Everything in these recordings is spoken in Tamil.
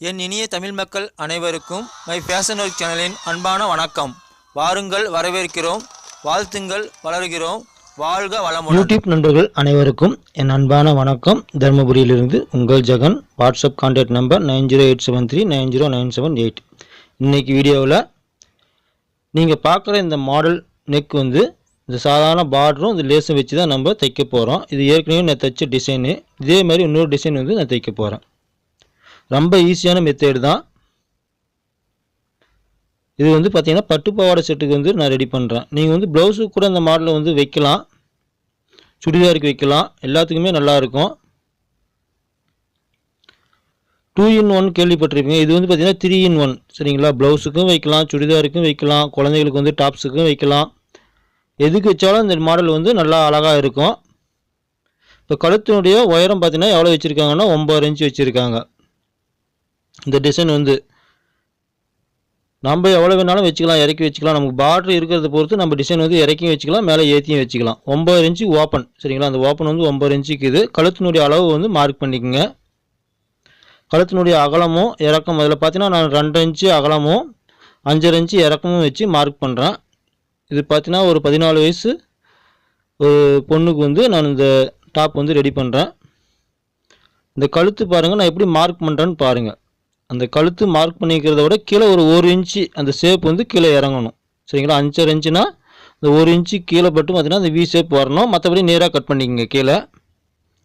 என் இனிய தமிழ் மக்கள் அனைவருக்கும் மை ஃபேஷன் ஒர்க் சேனலின் அன்பான வணக்கம். வாருங்கள் வரவேற்கிறோம் வாழ்த்துங்கள் வளர்கிறோம் வாழ்க வளமுடன். யூடியூப் நண்பர்கள் அனைவருக்கும் என் அன்பான வணக்கம். தருமபுரியிலிருந்து உங்கள் Jagan WhatsApp contact number nine zero eight seven three nine zero nine seven eight. இன்றைக்கி வீடியோவில் நீங்கள் பார்க்குற இந்த மாடல் நெக் வந்து இந்த சாதாரண பார்டரும் இந்த லேஸும் வச்சு தான் நம்ம தைக்க போகிறோம் இது ஏற்கனவே நான் தைச்ச டிசைனு இதே மாதிரி இன்னொரு டிசைன் வந்து நான் தைக்க போகிறேன் ரொம்ப ஈஸியான மெத்தேடு தான். இது வந்து பார்த்தீங்கன்னா பட்டு பாவாடை செட்டுக்கு வந்து நான் ரெடி பண்ணுறேன் நீங்கள் வந்து ப்ளவுஸுக்கு கூட அந்த மாடலை வந்து வைக்கலாம். சுடிதாருக்கு வைக்கலாம். எல்லாத்துக்குமே நல்லாயிருக்கும் டூ இன் ஒன் கேள்விப்பட்டிருப்பீங்க. இது வந்து பார்த்தீங்கன்னா த்ரீ இன் ஒன் சரிங்களா? ப்ளவுஸுக்கும் வைக்கலாம் சுடிதாருக்கும் வைக்கலாம் குழந்தைகளுக்கு வந்து டாப்ஸுக்கும் வைக்கலாம். எதுக்கு வச்சாலும் இந்த மாடல் வந்து நல்லா அழகாக இருக்கும். இப்போ கழுத்தினுடைய உயரம் பார்த்தீங்கன்னா எவ்வளோ வச்சுருக்காங்கன்னா ஒம்பது இன்ச்சு வச்சுருக்காங்க. இந்த டிசைன் வந்து நம்ம எவ்வளோ வேணாலும் வச்சுக்கலாம் இறக்கி வச்சுக்கலாம். நமக்கு பார்டர் இருக்கிறத பொறுத்து நம்ம டிசைன் வந்து இறக்கியும் வச்சுக்கலாம் மேலே ஏற்றியும் வச்சுக்கலாம். ஒம்பது இன்ச்சு ஓப்பன் சரிங்களா? அந்த ஓப்பன் வந்து ஒம்பது இன்ச்சுக்கு இது. கழுத்தினுடைய அளவு வந்து மார்க் பண்ணிக்கோங்க. கழுத்தினுடைய அகலமும் இறக்கம் அதில் பார்த்தீங்கன்னா நான் ரெண்டு இன்ச்சு அகலமும் அஞ்சரை இன்ச்சு இறக்கமும் வச்சு மார்க் பண்ணுறேன் இது பார்த்தீங்கன்னா ஒரு பதினாலு வயசு ஒரு பொண்ணுக்கு வந்து நான் இந்த டாப் வந்து ரெடி பண்ணுறேன் இந்த கழுத்து பாருங்கள் நான் எப்படி மார்க் பண்ணுறேன்னு பாருங்கள் அந்த கழுத்து மார்க் பண்ணிக்கிறத விட கீழே ஒரு ஒரு இன்ச்சு அந்த ஷேப் வந்து கீழே இறங்கணும். சரிங்களா? அஞ்சரை இன்ச்சுனா இந்த ஒரு இன்ச்சு கீழே பட்டு பார்த்தீங்கன்னா அந்த வி ஷேப் வரணும். மற்றபடி நேராக கட் பண்ணிக்கோங்க கீழே.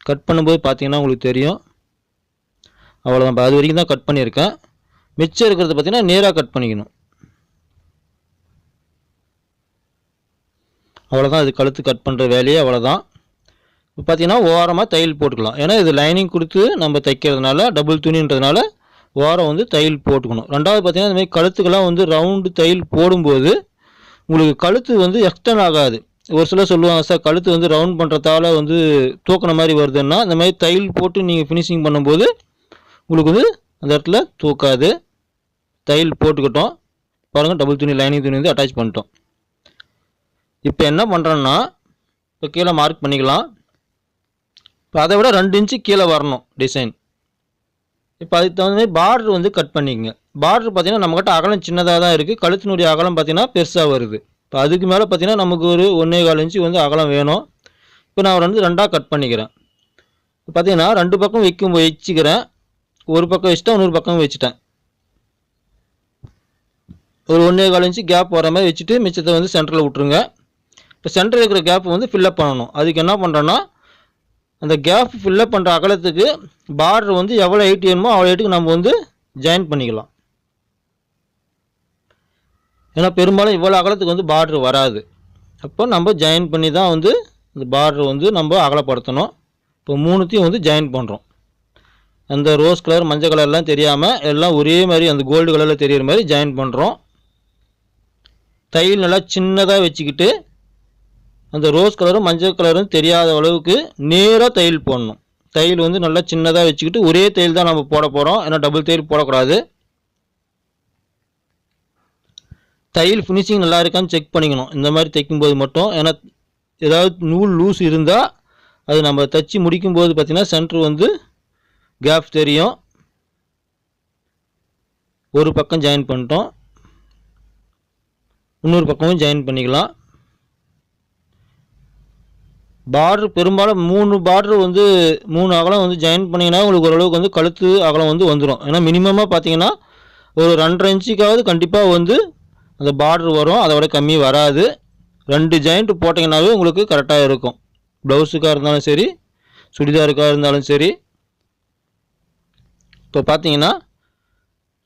கட் பண்ணும்போது பார்த்தீங்கன்னா உங்களுக்கு தெரியும். அவ்வளோதான் அது வரைக்கும் தான் கட் பண்ணியிருக்கேன். மிச்சம் இருக்கிறத பார்த்தீங்கன்னா நேராக கட் பண்ணிக்கணும். அவ்வளோதான் இது கழுத்து கட் பண்ணுற வேலையே அவ்வளோதான் இப்போ பார்த்தீங்கன்னா ஓரமாக தையல் போட்டுக்கலாம். ஏன்னா இது லைனிங் கொடுத்து நம்ம தைக்கிறதுனால டபுள் துணின்றதுனால ஓரம் வந்து தையல் போட்டுக்கணும். ரெண்டாவது பார்த்தீங்கன்னா இந்த மாதிரி கழுத்துக்கெல்லாம் வந்து ரவுண்டு தையல் போடும்போது உங்களுக்கு கழுத்து வந்து எக்ஸ்டன் ஆகாது. ஒரு சிலர் சொல்லுவாங்க சார் கழுத்து வந்து ரவுண்ட் பண்ணுறதால வந்து தூக்கின மாதிரி வருதுன்னா இந்த மாதிரி தையல் போட்டு நீங்கள் ஃபினிஷிங் பண்ணும்போது உங்களுக்கு வந்து அந்த இடத்துல தூக்காது. தையல் போட்டுக்கிட்டோம். பாருங்கள் டபுள் துணி லைனிங் துணி வந்து அட்டாச் பண்ணிட்டோம். இப்போ என்ன பண்ணுறோன்னா இப்போ கீழே மார்க் பண்ணிக்கலாம். இப்போ அதை விட ரெண்டு இன்ச்சு கீழே வரணும் டிசைன் இப்போ அதுக்கு தகுந்த மாதிரி பார்டர் வந்து கட் பண்ணிக்கங்க. பார்டர் பார்த்தீங்கன்னா நம்மக்கிட்ட அகலம் சின்னதாக தான் இருக்குது கழுத்தினுடைய அகலம் பார்த்தீங்கன்னா பெருசாக வருது. இப்போ அதுக்கு மேலே பார்த்தீங்கன்னா நமக்கு ஒரு ஒன்றே கால் இன்ச்சு வந்து அகலம் வேணும். இப்போ நான் வந்து ரெண்டாக கட் பண்ணிக்கிறேன். இப்போ பார்த்தீங்கன்னா ரெண்டு பக்கம் வைக்கும் வச்சுக்கிறேன். ஒரு பக்கம் வச்சுட்டேன் இன்னொரு பக்கம் வச்சுட்டேன். ஒரு ஒன்றே கால் இன்ச்சு கேப் வர மாதிரி வச்சுட்டு மிச்சத்தை வந்து சென்டரில் விட்ருங்க இப்போ சென்டரில் இருக்கிற கேப் வந்து ஃபில்லப் பண்ணணும். அதுக்கு என்ன பண்ணுறோன்னா அந்த கேப் ஃபில்லப் பண்ணுற அகலத்துக்கு பார்டர் வந்து எவ்வளோ ஹைட் வேணுமோ அவ்வளோ ஹைட்டுக்கு நம்ம வந்து ஜாயின் பண்ணிக்கலாம். ஏன்னா பெரும்பாலும் இவ்வளோ அகலத்துக்கு வந்து பார்டர் வராது. அப்போ நம்ம ஜாயின் பண்ணி தான் வந்து இந்த பார்டர் வந்து நம்ம அகலப்படுத்தணும். இப்போ மூணுத்தையும் வந்து ஜாயின் பண்ணுறோம் அந்த ரோஸ் கலர் மஞ்சள் கலர்லாம் தெரியாமல் எல்லாம் ஒரே மாதிரி அந்த கோல்டு கலரில் தெரிகிற மாதிரி ஜாயின் பண்ணுறோம் தையல் நல்லா சின்னதாக வச்சுக்கிட்டு அந்த ரோஸ் கலரும் மஞ்சள் கலரும் தெரியாத அளவுக்கு நேராக தையல் போடணும். தையல் வந்து நல்லா சின்னதாக வச்சுக்கிட்டு ஒரே தையல் தான் நம்ம போட போகிறோம் ஏன்னா டபுள் தையல் போடக்கூடாது. தையல் ஃபினிஷிங் நல்லா இருக்கான்னு செக் பண்ணிக்கணும். இந்த மாதிரி தைக்கும்போது மட்டும். ஏன்னா ஏதாவது நூல் லூஸ் இருந்தால் அது நம்ம தைச்சி முடிக்கும்போது பார்த்திங்கன்னா சென்ட்ரு வந்து கேப் தெரியும். ஒரு பக்கம் ஜாயின் பண்ணிட்டோம். இன்னொரு பக்கமும் ஜாயின் பண்ணிக்கலாம். பார்டர் பெரும்பாலும் மூணு பார்டர் வந்து மூணு அகலம் வந்து ஜாயின் பண்ணிங்கன்னா உங்களுக்கு ஓரளவுக்கு வந்து கழுத்து அகலம் வந்து வந்துடும் ஏன்னா மினிமமாக பார்த்தீங்கன்னா ஒரு ரெண்டரை இன்ச்சுக்காவது கண்டிப்பாக வந்து அந்த பார்டர் வரும். அதை விட கம்மி வராது. ரெண்டு ஜாயிண்ட் போட்டிங்கனாவே உங்களுக்கு கரெக்டாக இருக்கும். ப்ளவுஸுக்காக இருந்தாலும் சரி சுடிதாருக்காக இருந்தாலும் சரி. இப்போ பார்த்தீங்கன்னா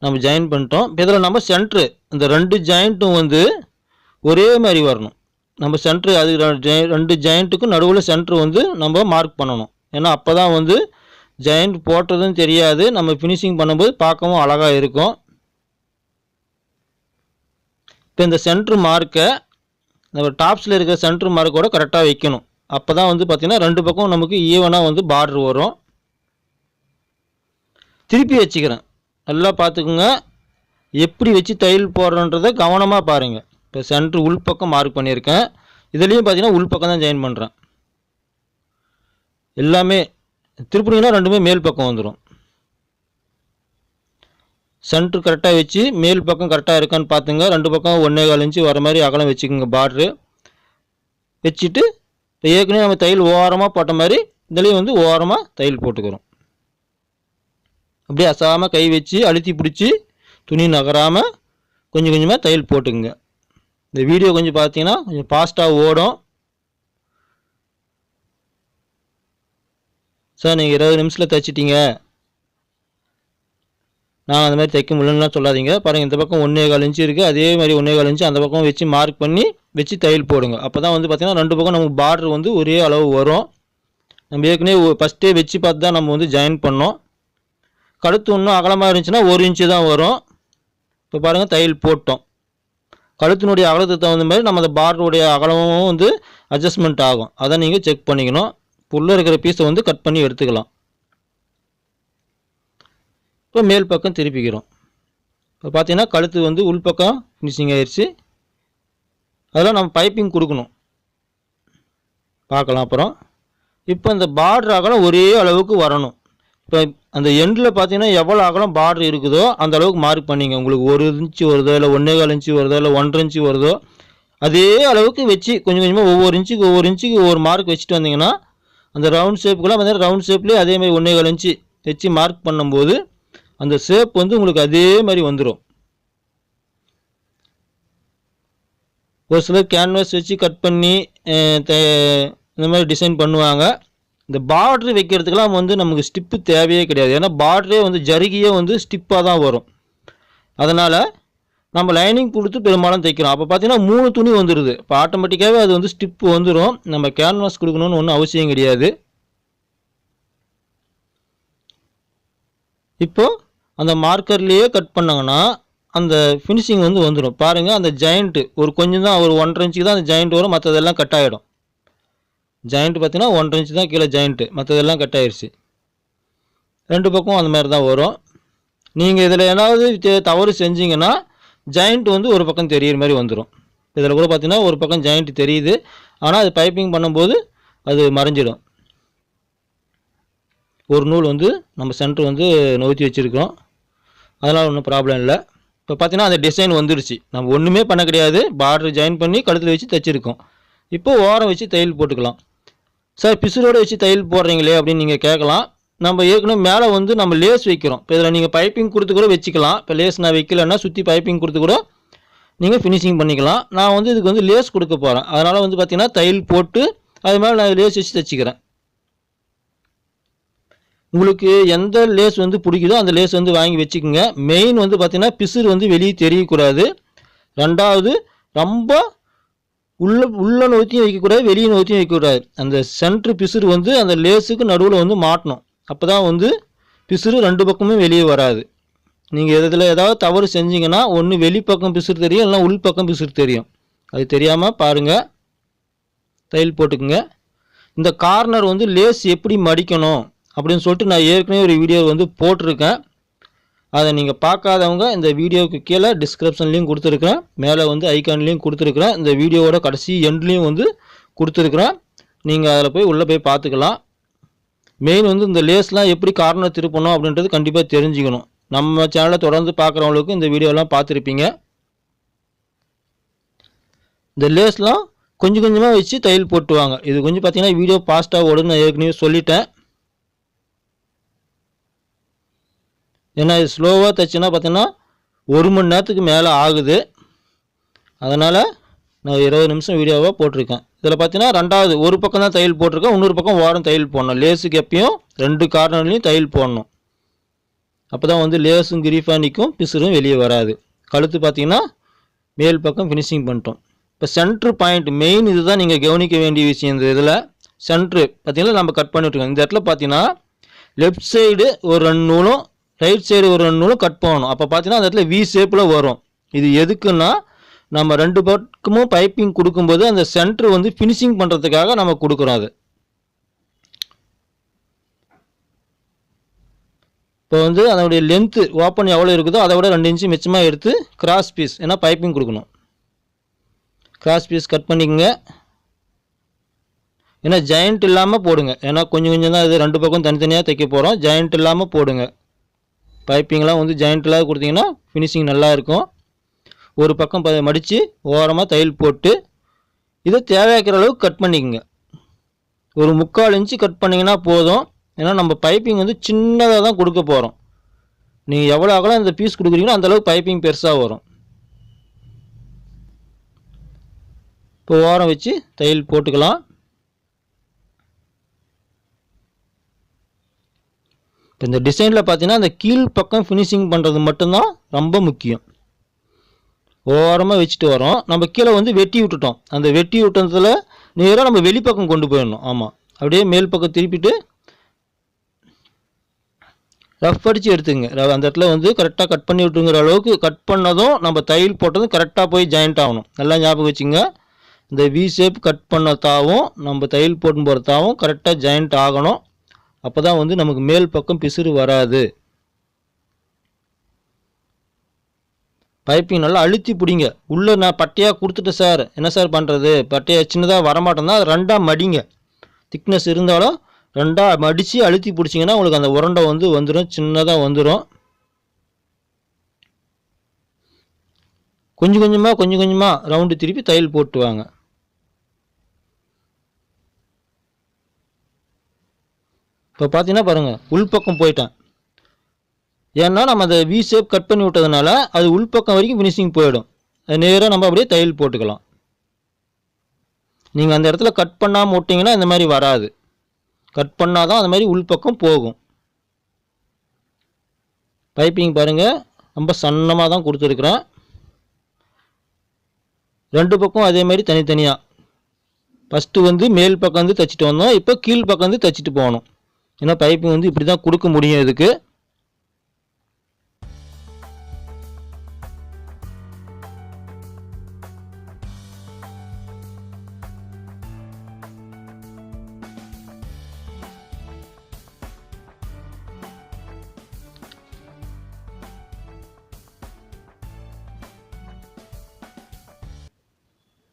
நம்ம ஜாயின் பண்ணிட்டோம். இப்போ இதில் நம்ம சென்ட்ரு இந்த ரெண்டு ஜாயிண்ட்டும் வந்து ஒரே மாதிரி வரணும். நம்ம சென்ட்ரு அது ரெண்டு ஜாயிண்ட்டுக்கும் நடுவில் சென்ட்ரு வந்து நம்ம மார்க் பண்ணணும். ஏன்னா அப்போ தான் வந்து ஜாயிண்ட் போட்டதும் தெரியாது. நம்ம ஃபினிஷிங் பண்ணும்போது பார்க்கவும் அழகாக இருக்கும். இப்போ இந்த சென்ட்ரு மார்க்கை நம்ம டாப்ஸில் இருக்கிற சென்ட்ரு மார்க்கோட கரெக்டாக வைக்கணும். அப்போ தான் வந்து பார்த்திங்கன்னா ரெண்டு பக்கம் நமக்கு ஈவனாக வந்து பார்டர் வரும். திருப்பி வச்சுக்கிறேன். நல்லா பார்த்துக்குங்க. எப்படி வச்சு தையல் போடுறன்றதை கவனமாக பாருங்கள் இப்போ சென்ட்ரு உள்பக்கம் மார்க் பண்ணியிருக்கேன். இதுலேயும் பார்த்தீங்கன்னா உள்பக்கம் தான் ஜாயின் பண்ணுறேன் எல்லாமே திருப்பினீங்கன்னா ரெண்டுமே மேல் பக்கம் வந்துடும் சென்ட்ரு கரெக்டாக வச்சு மேல் பக்கம் கரெக்டாக இருக்கான்னு பார்த்துங்க ரெண்டு பக்கம் ஒன்றே கால் இன்ச்சு வர மாதிரி அகலம் வச்சுக்கோங்க பார்ட்ரு வச்சுட்டு இப்போ ஏற்கனவே நம்ம தையல் ஓரமாக போட்ட மாதிரி இதுலேயும் வந்து ஓரமாக தையல் போட்டுக்கிறோம். அப்படியே அசாமல் கை வச்சு அழுத்தி பிடிச்சி துணி நகராமல் கொஞ்சம் கொஞ்சமாக தையல் போட்டுக்குங்க. இந்த வீடியோ கொஞ்சம் பார்த்தீங்கன்னா கொஞ்சம் ஃபாஸ்ட்டாக ஓடும். சார் நீங்கள் இருபது நிமிஷத்தில் தைச்சிட்டீங்க நான் அந்த மாதிரி தைக்க முடியலன்னுலாம் சொல்லாதீங்க. பாருங்கள் இந்த பக்கம் ஒன்றே கால் இன்ச்சு இருக்குது அதே மாதிரி ஒன்றே கால் இன்ச்சு அந்த பக்கம் வச்சு மார்க் பண்ணி வச்சு தையல் போடுங்க. அப்போ தான் வந்து பார்த்திங்கன்னா ரெண்டு பக்கம் நமக்கு பார்டர் வந்து ஒரே அளவு வரும். நம்ம ஏற்கனவே ஃபஸ்ட்டே வச்சு பார்த்து தான் நம்ம வந்து ஜாயின் பண்ணோம். கழுத்து இன்னும் அகலமாக இருந்துச்சுன்னா ஒரு இன்ச்சு தான் வரும். இப்போ பாருங்கள் தையல் போட்டோம். கழுத்தினுடைய அகலத்துக்கு தகுந்த மாதிரி நம்ம அந்த பார்டருடைய அகலமும் வந்து அட்ஜஸ்ட்மெண்ட் ஆகும். அதை நீங்கள் செக் பண்ணிக்கணும். உள்ளே இருக்கிற பீஸை வந்து கட் பண்ணி எடுத்துக்கலாம். இப்போ மேல் பக்கம் திருப்பிக்கிறோம். இப்போ பார்த்தீங்கன்னா கழுத்து வந்து உள்பக்கம் ஃபினிஷிங் ஆயிடுச்சு அதெல்லாம் நம்ம பைப்பிங் கொடுக்கணும். பார்க்கலாம் அப்புறம். இப்போ இந்த பார்டர் அகலம் ஒரே அளவுக்கு வரணும். இப்போ அந்த எண்டில் பார்த்தீங்கன்னா எவ்வளோ அகலம் பார்டர் இருக்குதோ அந்த அளவுக்கு மார்க் பண்ணிங்க. உங்களுக்கு ஒரு இன்ச்சு வருதோ இல்லை ஒன்றே கால் இன்ச்சு வருதோ இல்லை ஒன்றரை இன்ச்சு வருதோ அதே அளவுக்கு வச்சு கொஞ்சம் கொஞ்சமாக ஒவ்வொரு இன்ச்சுக்கு ஒவ்வொரு இன்ச்சுக்கு ஒவ்வொரு மார்க் வச்சுட்டு வந்தீங்கன்னா அந்த ரவுண்ட் ஷேப்புக்குலாம் பார்த்தீங்கன்னா ரவுண்ட் ஷேப்லேயே அதே மாதிரி ஒன்றே கால் இன்ச்சு வச்சு மார்க் பண்ணும்போது அந்த ஷேப் வந்து உங்களுக்கு அதே மாதிரி வந்துடும் ஒரு சிலர் கேன்வாஸ் வச்சு கட் பண்ணி த- இந்த மாதிரி டிசைன் பண்ணுவாங்க. இந்த பார்ட்ரு வைக்கிறதுக்கெல்லாம் வந்து நமக்கு ஸ்டிப்பு தேவையே கிடையாது. ஏன்னா பார்ட்ரே வந்து ஜருகியே வந்து ஸ்டிப்பாக தான் வரும். அதனால் நம்ம லைனிங் கொடுத்து பெரும்பாலும் தைக்கிறோம். அப்போ பார்த்தீங்கன்னா மூணு துணி வந்துடுது இப்போ ஆட்டோமேட்டிக்காகவே அது வந்து ஸ்டிப்பு வந்துடும் நம்ம கேன்வாஸ் கொடுக்கணும்னு ஒன்றும் அவசியம் கிடையாது. இப்போது அந்த மார்க்கர்லேயே கட் பண்ணாங்கன்னா அந்த ஃபினிஷிங் வந்து வந்துடும் பாருங்கள் அந்த ஜாயிண்ட்டு ஒரு கொஞ்சம் தான் ஒரு ஒன்றரை இன்ச்சுக்கு தான் அந்த ஜாயிண்ட் வரும். மற்றதெல்லாம் கட் ஆகிடும் ஜாயிண்ட் பார்த்தீங்கன்னா ஒன்றரை இன்ச்சு தான் கீழே ஜாயிண்ட்டு மற்றதெல்லாம் கட் ஆயிடுச்சு ரெண்டு பக்கம் அந்த மாதிரி தான் வரும். நீங்கள் இதில் ஏதாவது தவறு செஞ்சீங்கன்னா ஜாயிண்ட் வந்து ஒரு பக்கம் தெரியிற மாதிரி வந்துடும் இதில் கூட பார்த்தீங்கன்னா ஒரு பக்கம் ஜாயிண்ட் தெரியுது. ஆனால் அது பைப்பிங் பண்ணும்போது அது மறைஞ்சிடும். ஒரு நூல் வந்து நம்ம சென்டர் வந்து நவுத்தி வச்சுருக்கோம் அதனால் ஒன்றும் ப்ராப்ளம் இல்லை. இப்போ பார்த்தீங்கன்னா அந்த டிசைன் வந்துருச்சு. நம்ம ஒன்றுமே பண்ண கிடையாது. பார்டர் ஜாயின் பண்ணி கழுத்தில் வச்சு தைச்சிருக்கோம். இப்போ ஓரம் வச்சு தையல் போட்டுக்கலாம். சார் பிசுரோடு வச்சு தையல் போடுறீங்களே அப்படின்னு நீங்கள் கேட்கலாம். நம்ம ஏற்கனவே மேலே வந்து நம்ம லேஸ் வைக்கிறோம். இப்போ இதில் நீங்கள் பைப்பிங் கொடுத்து கூட வச்சுக்கலாம். இப்போ லேஸ் நான் வைக்கலன்னா சுற்றி பைப்பிங் கொடுத்து கூட நீங்கள் ஃபினிஷிங் பண்ணிக்கலாம். நான் வந்து இதுக்கு வந்து லேஸ் கொடுக்க போகிறேன் அதனால் வந்து பார்த்திங்கன்னா தையல் போட்டு அது மேலே நான் லேஸ் வச்சு தைச்சிக்கிறேன். உங்களுக்கு எந்த லேஸ் வந்து பிடிக்குதோ அந்த லேஸ் வந்து வாங்கி வச்சுக்கோங்க. மெயின் வந்து பார்த்திங்கன்னா பிசுறு வந்து வெளியே தெரியக்கூடாது. ரெண்டாவது ரொம்ப உள்ள உள்ள நோத்தியும் வைக்கக்கூடாது வெளியே நோத்தியும் வைக்கக்கூடாது அந்த சென்ட்ரு பிசுறு வந்து அந்த லேஸுக்கு நடுவில் வந்து மாட்டணும். அப்போ தான் வந்து பிசுறு ரெண்டு பக்கமும் வெளியே வராது. நீங்கள் இதில் ஏதாவது தவறு செஞ்சீங்கன்னா ஒன்று வெளிப்பக்கம் பிசுறு தெரியும் இல்லைனா உள் பக்கம் பிசுறு தெரியும். அது தெரியாமல் பாருங்கள் தையல் போட்டுக்குங்க. இந்த கார்னர் வந்து லேஸ் எப்படி மடிக்கணும் அப்படின்னு சொல்லிட்டு நான் ஏற்கனவே ஒரு வீடியோ வந்து போட்டிருக்கேன். அதை நீங்கள் பார்க்காதவங்க இந்த வீடியோவுக்கு கீழே டிஸ்கிரிப்ஷன்லேயும் கொடுத்துருக்குறேன். மேலே வந்து ஐக்கான்லேயும் கொடுத்துருக்குறேன். இந்த வீடியோவோட கடைசி எண்ட்லேயும் வந்து கொடுத்துருக்குறேன். நீங்கள் அதில் போய் உள்ளே போய் பார்த்துக்கலாம். மெயின் வந்து இந்த லேஸ்லாம் எப்படி கார்னர் திருப்பணும் அப்படின்றது கண்டிப்பாக தெரிஞ்சுக்கணும். நம்ம சேனலை தொடர்ந்து பார்க்குறவங்களுக்கு இந்த வீடியோலாம் பார்த்துருப்பீங்க. இந்த லேஸ்லாம் கொஞ்சம் கொஞ்சமாக வச்சு தையல் போட்டுவாங்க. இது கொஞ்சம் பார்த்தீங்கன்னா வீடியோ ஃபாஸ்ட்டாக ஓடுன்னு நான் ஏற்கனவே சொல்லிட்டேன். ஏன்னா இது ஸ்லோவாக தைச்சுன்னா பார்த்தீங்கன்னா ஒரு மணி நேரத்துக்கு மேலே ஆகுது. அதனால் நான் இருபது நிமிஷம் வீடியோவாக போட்டிருக்கேன். இதில் பார்த்தீங்கன்னா ரெண்டாவது ஒரு பக்கம் தான் தையல் போட்டிருக்கேன் இன்னொரு பக்கம் ஓரம் தையல் போடணும். லேஸுக்கு எப்பயும் ரெண்டு கார்னர்லேயும் தையல் போடணும். அப்போ தான் வந்து லேஸும் கிரீஃபாக நிற்கும் பிசுறும் வெளியே வராது. கழுத்து பார்த்தீங்கன்னா மேல் பக்கம் ஃபினிஷிங் பண்ணிட்டோம். இப்போ சென்ட்ரு பாயிண்ட் மெயின் இதுதான் நீங்கள் கவனிக்க வேண்டிய விஷயம் இந்த இதில். சென்ட்ரு பார்த்தீங்கன்னா நம்ம கட் பண்ணிட்டுருக்கோம் இந்த இடத்துல பார்த்தீங்கன்னா லெஃப்ட் சைடு ஒரு ரெண்டு நூலும் ரைட் சைடு ஒரு ரெண்டு நூலும் கட் பண்ணணும். அப்போ பார்த்தீங்கன்னா அந்த இடத்துல வி ஷேப்பில் வரும். இது எதுக்குன்னா நம்ம ரெண்டு பக்கமும் பைப்பிங் கொடுக்கும்போது அந்த சென்ட்ரு வந்து ஃபினிஷிங் பண்ணுறதுக்காக நம்ம கொடுக்குறோம் அது. இப்போ வந்து அதனுடைய லென்த்து ஓப்பன் எவ்வளோ இருக்குதோ அதை விட ரெண்டு இன்ச்சு மிச்சமாக எடுத்து கிராஸ் பீஸ் ஏன்னா பைப்பிங் கொடுக்கணும். கிராஸ் பீஸ் கட் பண்ணிக்கங்க. ஏன்னா ஜாயிண்ட் இல்லாமல் போடுங்க. ஏன்னா கொஞ்சம் கொஞ்சம் தான் இது ரெண்டு பக்கம் தனித்தனியாக தைக்க போகிறோம் ஜாயிண்ட் இல்லாமல் போடுங்க. பைப்பிங்லாம் வந்து ஜாயிண்ட்லாம் கொடுத்தீங்கன்னா ஃபினிஷிங் நல்லா இருக்கும். ஒரு பக்கம் மடித்து ஓரமாக தையல் போட்டு இதை தேவையாக்கிற அளவுக்கு கட் பண்ணிக்கோங்க. ஒரு முக்கால் இன்ச்சு கட் பண்ணிங்கன்னா போதும். ஏன்னா நம்ம பைப்பிங் வந்து சின்னதாக தான் கொடுக்க போகிறோம் நீங்கள் எவ்வளோ அகலம் இந்த பீஸ் கொடுக்குறீங்களோ அந்த அளவுக்கு பைப்பிங் பெருசாக வரும். இப்போ ஓரம் வச்சு தையல் போட்டுக்கலாம். இப்போ இந்த டிசைனில் பார்த்தீங்கன்னா அந்த கீழ் பக்கம் ஃபினிஷிங் பண்ணுறது மட்டும்தான் ரொம்ப முக்கியம். ஓரமாக வச்சுட்டு வரோம். நம்ம கீழே வந்து வெட்டி விட்டுட்டோம். அந்த வெட்டி விட்டதில் நேராக நம்ம வெளிப்பக்கம் கொண்டு போயிடணும். ஆமாம் அப்படியே மேல் பக்கம் திருப்பிட்டு ரஃப் அடித்து எடுத்துங்க. அந்த இடத்துல வந்து கரெக்டாக கட் பண்ணி விட்டுங்கிற அளவுக்கு கட் பண்ணதும் நம்ம தையல் போட்டதும் கரெக்டாக போய் ஜாயிண்ட் ஆகணும். நல்லா ஞாபகம் வச்சுங்க. இந்த வி ஷேப் கட் பண்ண தாவும் நம்ம தையல் போட்டு போகிற தாவும் கரெக்டாக ஜாயிண்ட் ஆகணும். அப்போ தான் வந்து நமக்கு மேல் பக்கம் பிசுறு வராது. பைப்பிங் நல்லா அழுத்தி பிடிங்க. உள்ளே நான் பட்டையாக கொடுத்துட்டேன் சார் என்ன சார் பண்ணுறது பட்டையாக சின்னதாக வரமாட்டேன்னா அது ரெண்டாக மடிங்க. திக்னஸ் இருந்தாலும் ரெண்டாக மடித்து அழுத்தி பிடிச்சிங்கன்னா உங்களுக்கு அந்த உரண்டை வந்து வந்துடும் சின்னதாக வந்துடும் கொஞ்சம் கொஞ்சமாக கொஞ்சம் கொஞ்சமாக ரவுண்டு திருப்பி தையல் போட்டுவாங்க வாங்க இப்போ பார்த்தீங்கன்னா பாருங்கள் உள்பக்கம் போயிட்டேன். ஏன்னா நம்ம அதை வி ஷேப் கட் பண்ணி விட்டதுனால அது உள்பக்கம் வரைக்கும் ஃபினிஷிங் போயிடும். அது நேராக நம்ம அப்படியே தையல் போட்டுக்கலாம். நீங்கள் அந்த இடத்துல கட் பண்ணாமல் விட்டிங்கன்னா இந்த மாதிரி வராது. கட் பண்ணால் தான் அந்த மாதிரி உள்பக்கம் போகும். பைப்பிங் பாருங்கள் ரொம்ப சன்னமாக தான் கொடுத்துருக்குறேன். ரெண்டு பக்கம் அதே மாதிரி தனித்தனியாக ஃபஸ்ட்டு வந்து மேல் பக்கம் வந்து தைச்சிட்டு வந்தோம் இப்போ கீழ் பக்கம் வந்து தைச்சிட்டு போகணும். ஏன்னா பைப்பிங் வந்து இப்படி தான் கொடுக்க முடியும் இதுக்கு.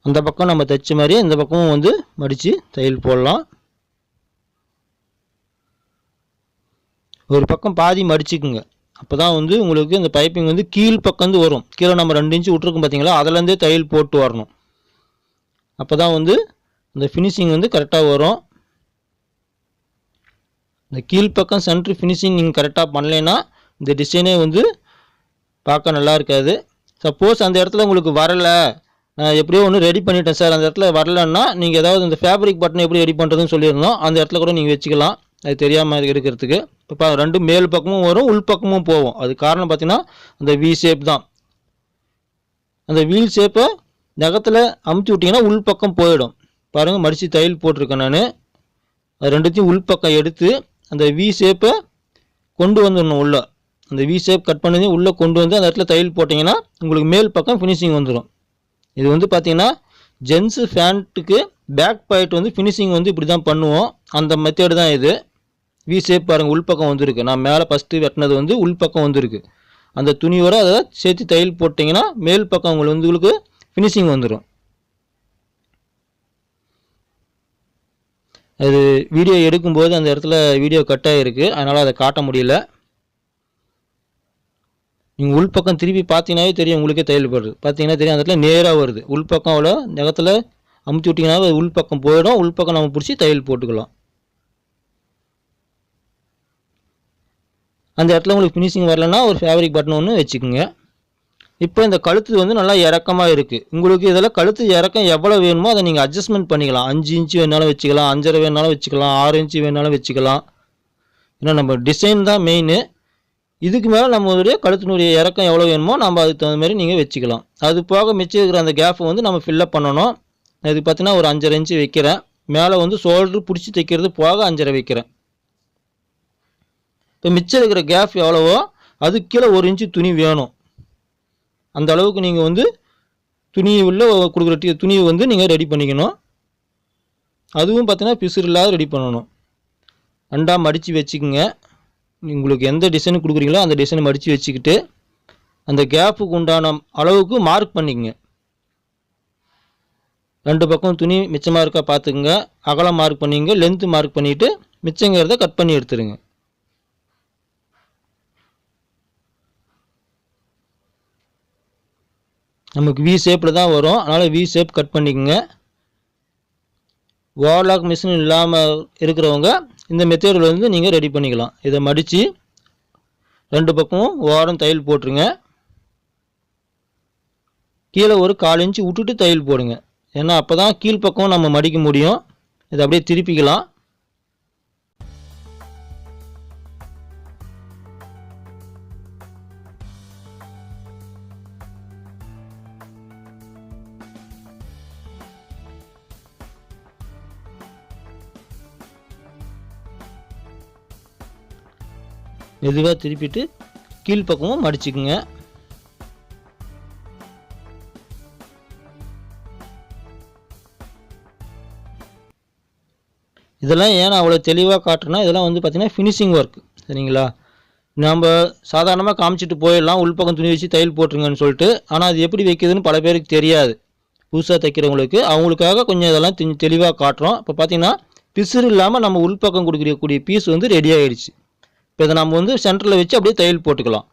அந்த பக்கம் நம்ம தைச்ச மாதிரி இந்த பக்கமும் வந்து மடித்து தையல் போடலாம். ஒரு பக்கம் பாதி மடிச்சுக்குங்க. அப்போ தான் வந்து உங்களுக்கு இந்த பைப்பிங் வந்து கீழ் பக்கம் வந்து வரும். கீழே நம்ம ரெண்டு இன்ச்சு விட்ருக்கோம் பார்த்தீங்களா அதுலேருந்தே தையல் போட்டு வரணும். அப்போ தான் வந்து இந்த ஃபினிஷிங் வந்து கரெக்டாக வரும். இந்த கீழ் பக்கம் சென்ட்ரு ஃபினிஷிங் நீங்கள் கரெக்டாக பண்ணலைன்னா இந்த டிசைனே வந்து பார்க்க நல்லா இருக்காது. சப்போஸ் அந்த இடத்துல உங்களுக்கு வரலை. நான் எப்படியோ ஒன்று ரெடி பண்ணிட்டேன் சார். அந்த இடத்துல வரலன்னா நீங்கள் ஏதாவது இந்த ஃபேப்ரிக் பட்டன் எப்படி ரெடி பண்ணுறதுன்னு சொல்லியிருந்தோம். அந்த இடத்துல கூட நீங்கள் வச்சுக்கலாம். அது தெரியாமல் இருக்கிறதுக்கு இப்போ ரெண்டு மேல் பக்கமும் வரும் உள் பக்கமும் போகும். அது காரணம் பார்த்தீங்கன்னா அந்த வி ஷேப் தான். அந்த வீல் ஷேப்பை நகத்தில் அமுச்சு விட்டிங்கன்னா உள் பக்கம் போயிடும். பாருங்கள் மடித்து தையல் போட்டிருக்கேன் நான். அது ரெண்டுத்தையும் உள் பக்கம் எடுத்து அந்த வி ஷேப்பை கொண்டு வந்துடணும் உள்ளே. அந்த வி ஷேப் கட் பண்ணி உள்ளே கொண்டு வந்து அந்த இடத்துல தையல் போட்டிங்கன்னா உங்களுக்கு மேல் பக்கம் ஃபினிஷிங் வந்துடும். இது வந்து பார்த்திங்கன்னா ஜென்ஸு ஃபேண்ட்டுக்கு பேக் பாயிண்ட் வந்து ஃபினிஷிங் வந்து இப்படி தான் பண்ணுவோம். அந்த மெத்தேடு தான் இது. வி ஷேப் பாருங்கள் உள்பக்கம் வந்திருக்கு. நான் மேலே ஃபஸ்ட்டு வெட்டினது வந்து உள்பக்கம் வந்திருக்கு. அந்த துணியோட அதை சேர்த்து தையல் போட்டிங்கன்னா மேல் பக்கம் உங்களுக்கு வந்து உங்களுக்கு ஃபினிஷிங் வந்துடும் அது வீடியோ எடுக்கும்போது அந்த இடத்துல வீடியோ கட் ஆகிருக்கு அதனால் அதை காட்ட முடியல. நீங்கள் உள்பக்கம் திருப்பி பார்த்தீங்கன்னாவே தெரியும் உங்களுக்கே தையல் போடுறது. பார்த்தீங்கன்னா தெரியும் அந்த இடத்துல நேராக வருது. உள்பக்கம் அவ்வளோ நகத்தில் அமுத்தி விட்டிங்கன்னா அது உள்பக்கம் போயிடும். உள்பக்கம் நம்ம பிடிச்சி தையல் போட்டுக்கலாம். அந்த இடத்துல உங்களுக்கு ஃபினிஷிங் வரலன்னா ஒரு ஃபேப்ரிக் பட்டன் ஒன்று வச்சுக்கோங்க. இப்போ இந்த கழுத்து வந்து நல்லா இறக்கமாக இருக்குது உங்களுக்கு இதில் கழுத்து இறக்கம் எவ்வளோ வேணுமோ அதை நீங்கள் அட்ஜஸ்ட்மெண்ட் பண்ணிக்கலாம். அஞ்சு இன்ச்சு வேணாலும் வச்சுக்கலாம் அஞ்சரை வேணாலும் வச்சுக்கலாம் ஆறு இன்ச்சு வேணாலும் வச்சுக்கலாம். ஏன்னா நம்ம டிசைன் தான் மெயின் இதுக்கு மேலே நம்மளுடைய கழுத்தினுடைய இறக்கம் எவ்வளோ வேணுமோ நம்ம அதுக்கு தகுந்த மாதிரி நீங்கள் வச்சுக்கலாம். அது போக மிச்சம் இருக்கிற அந்த கேப்பை வந்து நம்ம ஃபில்லப் பண்ணணும். இது பார்த்தீங்கன்னா ஒரு அஞ்சரை இன்ச்சு வைக்கிறேன். மேலே வந்து ஷோல்ட்ரு பிடிச்சி தைக்கிறது போக அஞ்சரை வைக்கிறேன். இப்போ மிச்சம் இருக்கிற கேப் எவ்வளவோ அதுக்கு கீழே ஒரு இன்ச்சு துணி வேணும். அந்த அளவுக்கு நீங்கள் வந்து துணி உள்ள கொடுக்குற டி- துணியை வந்து நீங்கள் ரெடி பண்ணிக்கணும். அதுவும் பார்த்தீங்கன்னா பிசுறு இல்லாத ரெடி பண்ணணும். அண்டா மடித்து வச்சுக்கோங்க. உங்களுக்கு எந்த டிசைன் கொடுக்குறீங்களோ அந்த டிசைனை மடித்து வச்சுக்கிட்டு அந்த கேப்புக்கு உண்டான அளவுக்கு மார்க் பண்ணிக்கங்க. ரெண்டு பக்கம் துணி மிச்சமாக இருக்கா பார்த்துக்குங்க அகலம் மார்க் பண்ணிங்க லென்த்து மார்க் பண்ணிவிட்டு மிச்சங்கிறத கட் பண்ணி எடுத்துருங்க. நமக்கு வி ஷேப்பில் தான் வரும். அதனால் வி ஷேப் கட் பண்ணிக்கோங்க. வார்லாக் மிஷின் இல்லாமல் இருக்கிறவங்க இந்த மெத்தேடில் வந்து நீங்கள் ரெடி பண்ணிக்கலாம். இதை மடித்து ரெண்டு பக்கமும் ஓரம் தையல் போட்டுருங்க. கீழே ஒரு கால் இன்ச்சு விட்டுட்டு தையல் போடுங்க. ஏன்னா அப்போ தான் கீழ்ப்பக்கம் நம்ம மடிக்க முடியும். இதை அப்படியே திருப்பிக்கலாம். மெதுவாக திருப்பிட்டு கீழ்ப்பக்கமும் மடிச்சுக்குங்க. இதெல்லாம் ஏன் அவ்வளோ தெளிவாக காட்டுறேன்னா இதெல்லாம் வந்து பார்த்திங்கன்னா ஃபினிஷிங் ஒர்க் சரிங்களா? நம்ம சாதாரணமாக காமிச்சிட்டு போயிடலாம் உள்பக்கம் துணி வச்சு தையல் போட்டுருங்கன்னு சொல்லிட்டு ஆனால் அது எப்படி வைக்கிறதுன்னு பல பேருக்கு தெரியாது. புதுசாக தைக்கிறவங்களுக்கு. அவங்களுக்காக கொஞ்சம் இதெல்லாம் தெளிவாக காட்டுறோம். இப்போ பார்த்தீங்கன்னா பிசுறு இல்லாமல் நம்ம உள்பக்கம் கொடுக்கக்கூடிய பீஸ் வந்து ரெடி ஆகிடுச்சு இப்போ இதை நம்ம வந்து சென்டரில் வச்சு அப்படியே தையல் போட்டுக்கலாம்.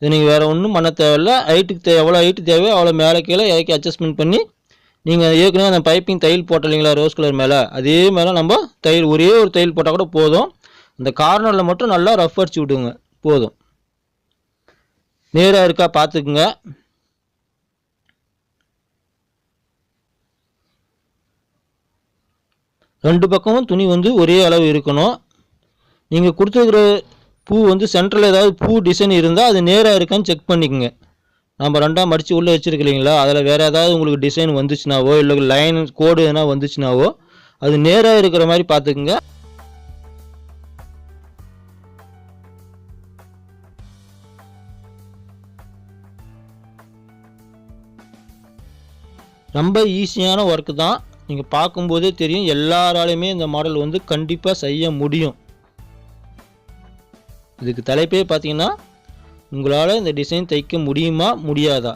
இது நீங்கள் வேறு ஒன்றும் பண்ண தேவையில்ல. ஹைட்டுக்கு தே எவ்வளோ ஹைட்டு தேவையோ அவ்வளோ மேலே கீழே இறக்கி அட்ஜஸ்ட்மெண்ட் பண்ணி நீங்கள் ஏற்கனவே அந்த பைப்பிங் தையல் போட்ட இல்லைங்களா ரோஸ் கலர் மேலே? அதே மேலே நம்ம தையல் ஒரே ஒரு தையல் போட்டால் கூட போதும். இந்த கார்னரில் மட்டும் நல்லா ரஃப் அடிச்சு விடுங்க. போதும். நேராக இருக்கா பார்த்துக்குங்க. ரெண்டு பக்கமும் துணி வந்து ஒரே அளவு இருக்கணும். நீங்கள் கொடுத்துருக்குற பூ வந்து சென்டரில் ஏதாவது பூ டிசைன் இருந்தால் அது நேராக இருக்கான்னு செக் பண்ணிக்கோங்க. நம்ம ரெண்டாம் மடித்து உள்ளே வச்சுருக்கீங்களா அதில் வேறு ஏதாவது உங்களுக்கு டிசைன் வந்துச்சுனாவோ இல்லை லைன் கோடு எதனா வந்துச்சுனாவோ அது நேராக இருக்கிற மாதிரி பார்த்துக்குங்க. ரொம்ப ஈஸியான ஒர்க்கு தான். நீங்கள் பார்க்கும்போதே தெரியும் எல்லாராலையுமே இந்த மாடல் வந்து கண்டிப்பாக செய்ய முடியும். இதுக்கு தலைப்பே பார்த்தீங்கன்னா உங்களால் இந்த டிசைன் தைக்க முடியுமா முடியாதா?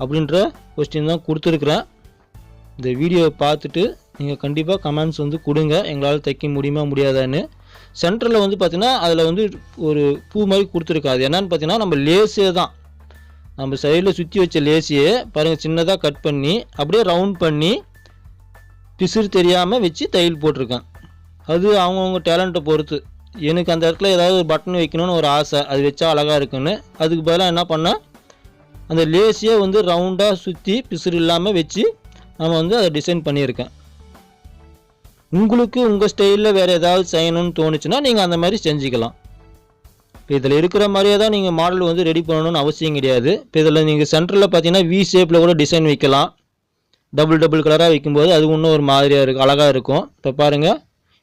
அப்படின்ற கொஸ்டின் தான் கொடுத்துருக்குறேன். இந்த வீடியோவை பார்த்துட்டு நீங்கள் கண்டிப்பாக கமெண்ட்ஸ் வந்து கொடுங்க எங்களால் தைக்க முடியுமா முடியாதான்னு. சென்டரில் வந்து பார்த்தீங்கன்னா அதில் வந்து ஒரு பூ மாதிரி கொடுத்துருக்காது. என்னென்னு என்னன்னு பார்த்தீங்கன்னா நம்ம லேஸே தான். நம்ம சைடில் சுற்றி வச்ச லேசியை பாருங்கள் சின்னதாக கட் பண்ணி அப்படியே ரவுண்ட் பண்ணி பிசுறு தெரியாமல் வச்சு தையல் போட்டிருக்கேன். அது அவங்கவுங்க டேலண்ட்டை பொறுத்து. எனக்கு அந்த இடத்துல ஏதாவது ஒரு பட்டன் வைக்கணும்னு ஒரு ஆசை. அது வச்சா அழகாக இருக்குன்னு அதுக்கு பதிலாக என்ன பண்ணால் அந்த லேசியை வந்து ரவுண்டாக சுற்றி பிசுறு இல்லாமல் வச்சு நம்ம வந்து அதை டிசைன் பண்ணியிருக்கேன். உங்களுக்கு உங்கள் ஸ்டைலில் வேறு ஏதாவது செய்யணும்னு தோணுச்சுன்னா நீங்கள் அந்த மாதிரி செஞ்சுக்கலாம். இப்போ இதில் இருக்கிற மாதிரியே தான் நீங்கள் மாடல் வந்து ரெடி பண்ணணும்னு அவசியம் கிடையாது. இப்போ இதில் நீங்கள் சென்டரில் பார்த்தீங்கன்னா வி ஷேப்பில் கூட டிசைன் வைக்கலாம். டபுள் டபுள் கலராக வைக்கும்போது அது இன்னும் ஒரு மாதிரியாக இருக்கும் அழகாக இருக்கும். இப்போ பாருங்கள்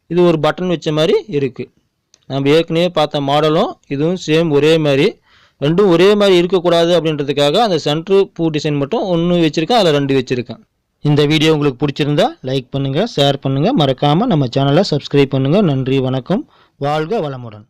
இது ஒரு பட்டன் வச்ச மாதிரி இருக்குது நம்ம ஏற்கனவே பார்த்த மாடலும் இதுவும் சேம் ஒரே மாதிரி. ரெண்டும் ஒரே மாதிரி இருக்கக்கூடாது அப்படின்றதுக்காக அந்த சென்ட்ரு பூ டிசைன் மட்டும் ஒன்று வச்சுருக்கேன் அதில் ரெண்டு வச்சுருக்கேன். இந்த வீடியோ உங்களுக்கு பிடிச்சிருந்தா லைக் பண்ணுங்கள் ஷேர் பண்ணுங்கள் மறக்காமல் நம்ம சேனலை சப்ஸ்கிரைப் பண்ணுங்கள் நன்றி வணக்கம். வாழ்க வளமுடன்.